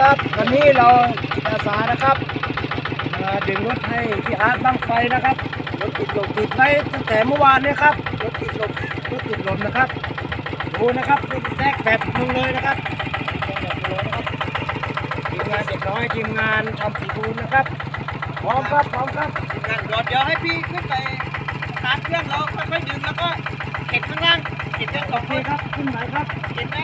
ครับ วันนี้เราจิตอาสานะครับมาดึงรถให้ที่อาร์ตบ้างไฟนะครับรถติดลมติดไว้ตั้งแต่เมื่อวานเนี้ยครับรถติดลมรถติดลมนะครับดูนะครับรถแทรกแบบมึงเลยนะครับงเลยนะครับทีมงานเด็กน้อยทีมงานทำสีบูนนะครับพร้อมครับพร้อมครับทีมงาดยเดี๋ยวให้พี่ขึ้นไปสตาร์ทเครื่องเราค่อยๆดึงแล้วก็เข็นข้างล่างเข็นเครื่องสองคนครับขึ้นไหนครับเข็นไหม